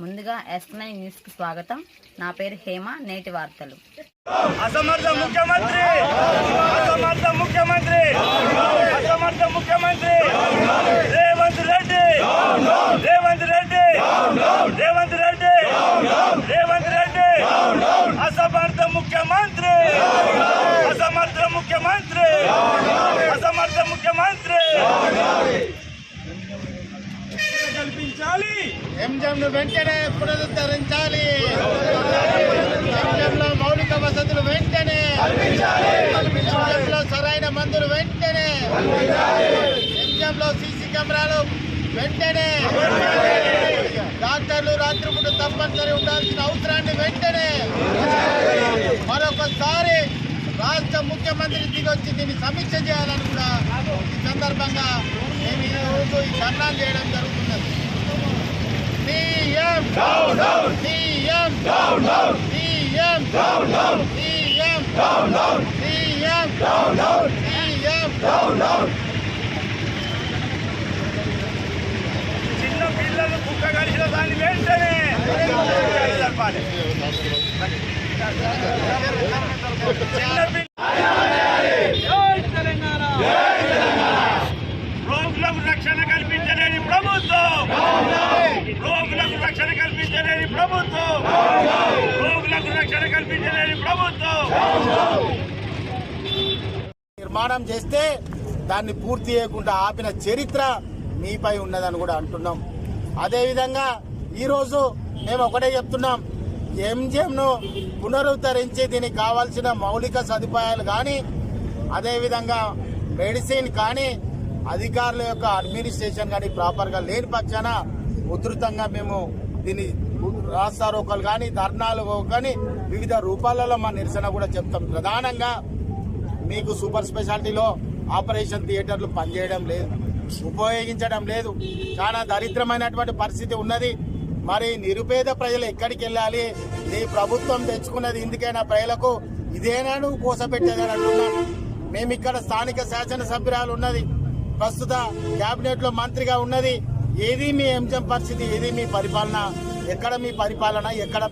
ముందుగా yes nine న్యూస్కు స్వాగతం. నా పేరు హేమ నేటి వార్తలు. అసమర్థ ముఖ్యమంత్రి! అసమర్థ ముఖ్యమంత్రి! అసమర్థ ముఖ్యమంత్రి రేవంత్ రెడ్డి రేవంత్ రెడ్డి రేవంత్ రెడ్డి రేవంత్ రెడ్డి అసమర్థ ముఖ్యమంత్రి అసమర్థ ముఖ్యమంత్రి అసమర్థ ముఖ్యమంత్రి కల్పించాలి ఎంజంను వెంటనే పునరుద్ధరించాలి. ఎంజంలో మౌలిక వసతులు వెంటనే. ఎంజంలో సరైన మందులు వెంటనే. ఎంజంలో సీసీ కెమెరాలు వెంటనే. డాక్టర్లు రాత్రిపూట తప్పనిసరి ఉండాల్సిన అవసరాన్ని వెంటనే. మరొకసారి రాష్ట్ర ముఖ్యమంత్రి దిగొచ్చి దీన్ని సమీక్ష చేయాలని కూడా ఈ సందర్భంగా మేము ఈ రోజు ఈ ధర్నాలు చేయడం జరుగుతున్నది PM, CM CM CM CM CM చిన్న పిల్లలు కుక్క కలిసిన దాన్ని వెంటనే. చిన్న రోగులకు రక్షణ కల్పించలేని ప్రభుత్వం రోగులకు రక్షణ కల్పించలేని ప్రభుత్వం. రోగులకు రక్షణ కల్పించలేని ప్రభుత్వం. నిర్మాణం చేస్తే దాన్ని పూర్తి చేయకుండా ఆపిన చరిత్ర మీపై ఉన్నదని కూడా అంటున్నాం. అదేవిధంగా ఈరోజు మేము ఒకటే చెప్తున్నాం. ఎంజిఎంను పునరుద్ధరించి దీనికి కావాల్సిన మౌలిక సదుపాయాలు కానీ అదేవిధంగా మెడిసిన్ కానీ అధికారుల యొక్క అడ్మినిస్ట్రేషన్ కానీ ప్రాపర్గా లేని పక్షాన ఉధృతంగా మేము దీన్ని రాస్తారోకలు కానీ ధర్నాలు కానీ వివిధ రూపాలలో మా నిరసన కూడా చెప్తాం. ప్రధానంగా మీకు సూపర్ స్పెషాలిటీలో ఆపరేషన్ థియేటర్లు పనిచేయడం లేదు ఉపయోగించడం లేదు. చాలా దరిద్రమైనటువంటి పరిస్థితి ఉన్నది. మరి నిరుపేద ప్రజలు ఎక్కడికి వెళ్ళాలి? నీ ప్రభుత్వం తెచ్చుకున్నది ఇందుకైనా ప్రజలకు ఇదేనా నువ్వు కోసపెట్టేదని అంటున్నాను మేము ఇక్కడ స్థానిక శాసనసభ్యురాలు ఉన్నది. ప్రస్తుత క్యాబినెట్లో మంత్రిగా ఉన్నది. ఏది మీ ఎంజం పరిస్థితి ఏది మీ పరిపాలన ఎక్కడ మీ పరిపాలన ఎక్కడ